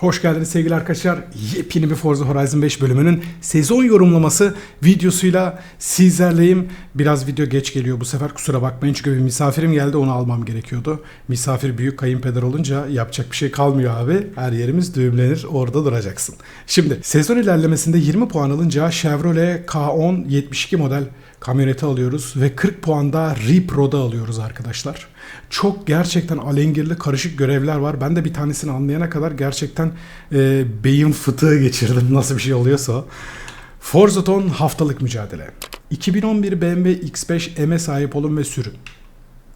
Hoş geldiniz sevgili arkadaşlar. Yepyeni bir Forza Horizon 5 bölümünün sezon yorumlaması videosuyla sizlerleyim. Biraz video geç geliyor bu sefer kusura bakmayın çünkü bir misafirim geldi onu almam gerekiyordu. Misafir büyük kayınpeder olunca yapacak bir şey kalmıyor abi. Her yerimiz düğümlenir orada duracaksın. Şimdi sezon ilerlemesinde 20 puan alınca Chevrolet K10 72 model kamyoneti alıyoruz ve 40 puanda Repro'da alıyoruz arkadaşlar. Çok gerçekten alengirli karışık görevler var. Ben de bir tanesini anlayana kadar gerçekten e, beyin fıtığı geçirdim nasıl bir şey oluyorsa. Forzaton haftalık mücadele. 2011 BMW X5 M'e sahip olun ve sürün.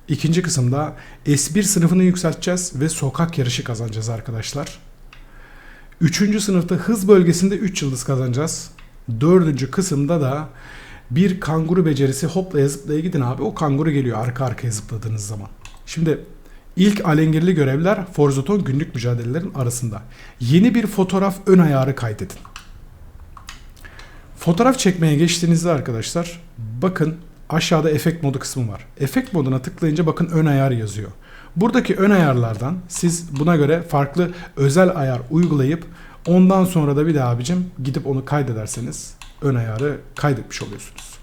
İkinci kısımda S1 sınıfını yükselteceğiz ve sokak yarışı kazanacağız arkadaşlar. Üçüncü sınıfta hız bölgesinde 3 yıldız kazanacağız. Dördüncü kısımda da bir kanguru becerisi hoplaya zıplaya gidin abi. O kanguru geliyor arka arkaya zıpladığınız zaman. Şimdi ilk alengirli görevler Forzaton günlük mücadelelerin arasında. Yeni bir fotoğraf ön ayarı kaydedin. Fotoğraf çekmeye geçtiğinizde arkadaşlar bakın aşağıda efekt modu kısmı var. Efekt moduna tıklayınca bakın ön ayar yazıyor. Buradaki ön ayarlardan siz buna göre farklı özel ayar uygulayıp ondan sonra da bir daha abicim gidip onu kaydederseniz ön ayarı kaydetmiş oluyorsunuz.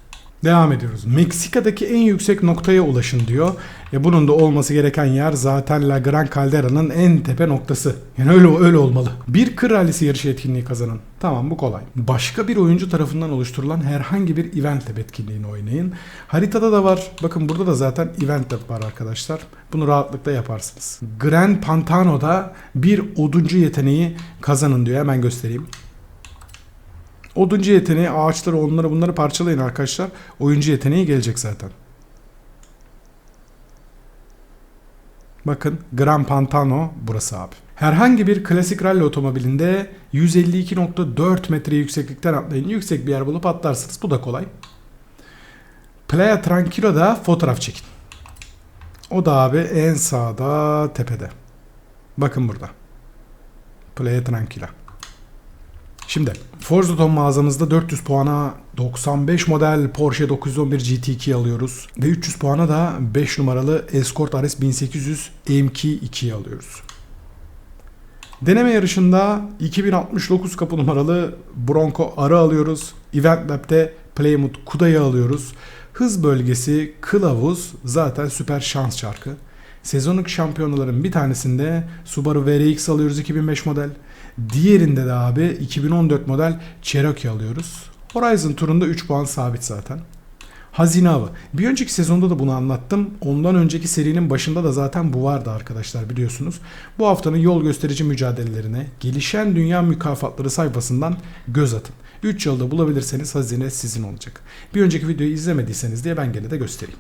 Devam ediyoruz. Meksika'daki en yüksek noktaya ulaşın diyor. Ya bunun da olması gereken yer zaten La Gran Caldera'nın en tepe noktası. Yani öyle öyle olmalı. Bir kır rallisi yarışı etkinliği kazanın. Tamam bu kolay. Başka bir oyuncu tarafından oluşturulan herhangi bir event lab etkinliğini oynayın. Haritada da var. Bakın burada da zaten event lab var arkadaşlar. Bunu rahatlıkla yaparsınız. Gran Pantano'da bir oduncu yeteneği kazanın diyor. Hemen göstereyim. Oduncu yeteneği ağaçları onları bunları parçalayın arkadaşlar. Oyuncu yeteneği gelecek zaten. Bakın Gran Pantano burası abi. Herhangi bir klasik rally otomobilinde 152.4 metre yükseklikten atlayın. Yüksek bir yer bulup atlarsınız. Bu da kolay. Playa Tranquilo'da fotoğraf çekin. O da abi en sağda tepede. Bakın burada. Playa Tranquila. Şimdi Forzaton mağazamızda 400 puana 95 model Porsche 911 GT2 alıyoruz. Ve 300 puana da 5 numaralı Escort RS 1800 MK2'yi alıyoruz. Deneme yarışında 2069 kapı numaralı Bronco Arı alıyoruz. Event Lab'de Plymouth Kuda'yı alıyoruz. Hız bölgesi Kılavuz zaten süper şans çarkı. Sezonluk şampiyonaların bir tanesinde Subaru VRX alıyoruz 2005 model. Diğerinde de abi 2014 model Cherokee alıyoruz. Horizon turunda 3 puan sabit zaten. Hazine avı. Bir önceki sezonda da bunu anlattım. Ondan önceki serinin başında da zaten bu vardı arkadaşlar biliyorsunuz. Bu haftanın yol gösterici mücadelelerine gelişen dünya mükafatları sayfasından göz atın. 3 yılda bulabilirseniz hazine sizin olacak. Bir önceki videoyu izlemediyseniz diye ben gene de göstereyim.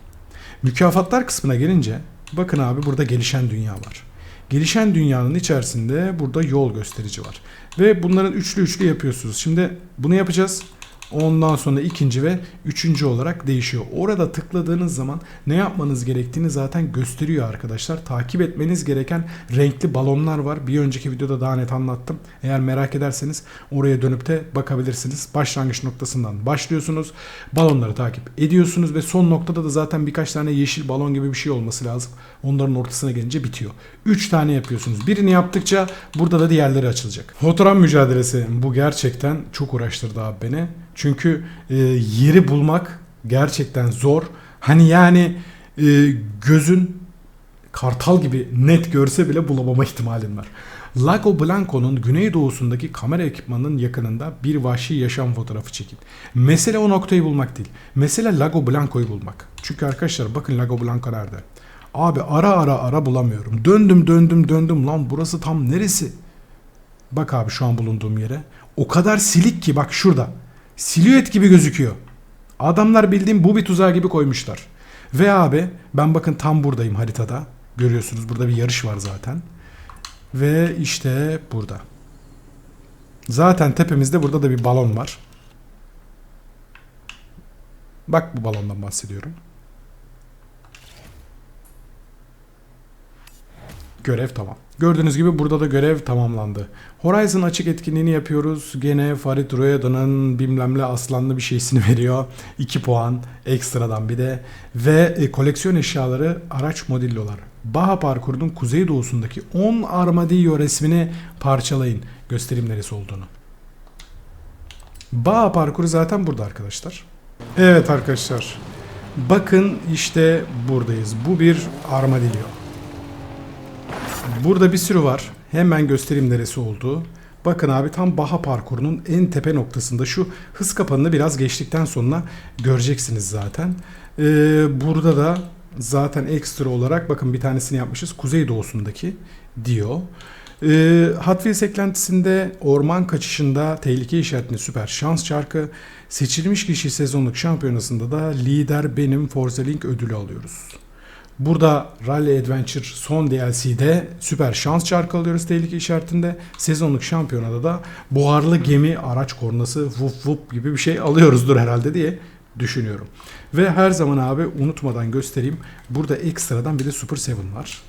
Mükafatlar kısmına gelince bakın abi burada gelişen dünya var. Gelişen dünyanın içerisinde burada yol gösterici var. Ve bunların üçlü üçlü yapıyorsunuz. Şimdi bunu yapacağız. Ondan sonra ikinci ve üçüncü olarak değişiyor. Orada tıkladığınız zaman ne yapmanız gerektiğini zaten gösteriyor arkadaşlar. Takip etmeniz gereken renkli balonlar var. Bir önceki videoda daha net anlattım. Eğer merak ederseniz oraya dönüp de bakabilirsiniz. Başlangıç noktasından başlıyorsunuz. Balonları takip ediyorsunuz ve son noktada da zaten birkaç tane yeşil balon gibi bir şey olması lazım. Onların ortasına gelince bitiyor. 3 tane yapıyorsunuz. Birini yaptıkça burada da diğerleri açılacak. Fotoğraf mücadelesi bu gerçekten çok uğraştırdı abi beni. Çünkü e, yeri bulmak gerçekten zor. Hani yani e, gözün kartal gibi net görse bile bulamama ihtimalin var. Lago Blanco'nun güneydoğusundaki kamera ekipmanının yakınında bir vahşi yaşam fotoğrafı çekin. Mesele o noktayı bulmak değil. Mesele Lago Blanco'yu bulmak. Çünkü arkadaşlar bakın Lago Blanco nerede? Abi ara ara ara bulamıyorum. Döndüm döndüm döndüm lan burası tam neresi? Bak abi şu an bulunduğum yere. O kadar silik ki bak şurada. Silüet gibi gözüküyor. Adamlar bildiğim bu bir tuzağı gibi koymuşlar. Ve abi ben bakın tam buradayım haritada. Görüyorsunuz burada bir yarış var zaten. Ve işte burada. Zaten tepemizde burada da bir balon var. Bak bu balondan bahsediyorum. Görev tamam. Gördüğünüz gibi burada da görev tamamlandı. Horizon açık etkinliğini yapıyoruz. Gene Farid Royada'nın bilmemle aslanlı bir şeysini veriyor. 2 puan ekstradan bir de. Ve e, koleksiyon eşyaları araç modillolar. Baha parkurunun kuzeydoğusundaki 10 armadillo resmini parçalayın. Göstereyim neresi olduğunu. Baha parkuru zaten burada arkadaşlar. Evet arkadaşlar. Bakın işte buradayız. Bu bir armadillo. Burada bir sürü var. Hemen göstereyim neresi olduğu. Bakın abi tam Baha parkurunun en tepe noktasında şu hız kapanını biraz geçtikten sonra göreceksiniz zaten. Ee, burada da zaten ekstra olarak bakın bir tanesini yapmışız. Kuzeydoğusundaki diyor. Ee, Hot Wheels orman kaçışında tehlike işaretli süper şans çarkı seçilmiş kişi sezonluk şampiyonasında da lider benim Forza Link ödülü alıyoruz. Burada Rally Adventure son DLC'de süper şans çarkı alıyoruz tehlike işaretinde. Sezonluk şampiyonada da buharlı gemi araç kornası vup vup gibi bir şey alıyoruzdur herhalde diye düşünüyorum. Ve her zaman abi unutmadan göstereyim. Burada ekstradan bir de Super 7 var.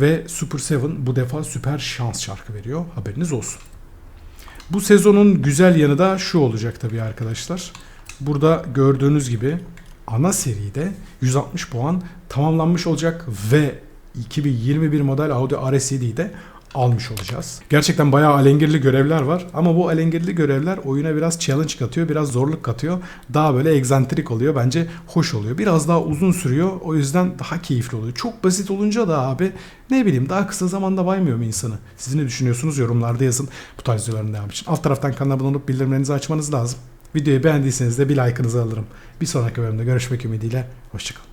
Ve Super 7 bu defa süper şans çarkı veriyor. Haberiniz olsun. Bu sezonun güzel yanı da şu olacak tabii arkadaşlar. Burada gördüğünüz gibi ana seride 160 puan tamamlanmış olacak ve 2021 model Audi RS7'yi de almış olacağız. Gerçekten bayağı alengirli görevler var ama bu alengirli görevler oyuna biraz challenge katıyor, biraz zorluk katıyor. Daha böyle egzantrik oluyor. Bence hoş oluyor. Biraz daha uzun sürüyor. O yüzden daha keyifli oluyor. Çok basit olunca da abi ne bileyim daha kısa zamanda baymıyor mu insanı? Siz ne düşünüyorsunuz? Yorumlarda yazın. Bu tarz videoların devam için. Alt taraftan kanala abone olup bildirimlerinizi açmanız lazım. Videoyu beğendiyseniz de bir like'ınızı alırım. Bir sonraki bölümde görüşmek ümidiyle. Hoşçakalın.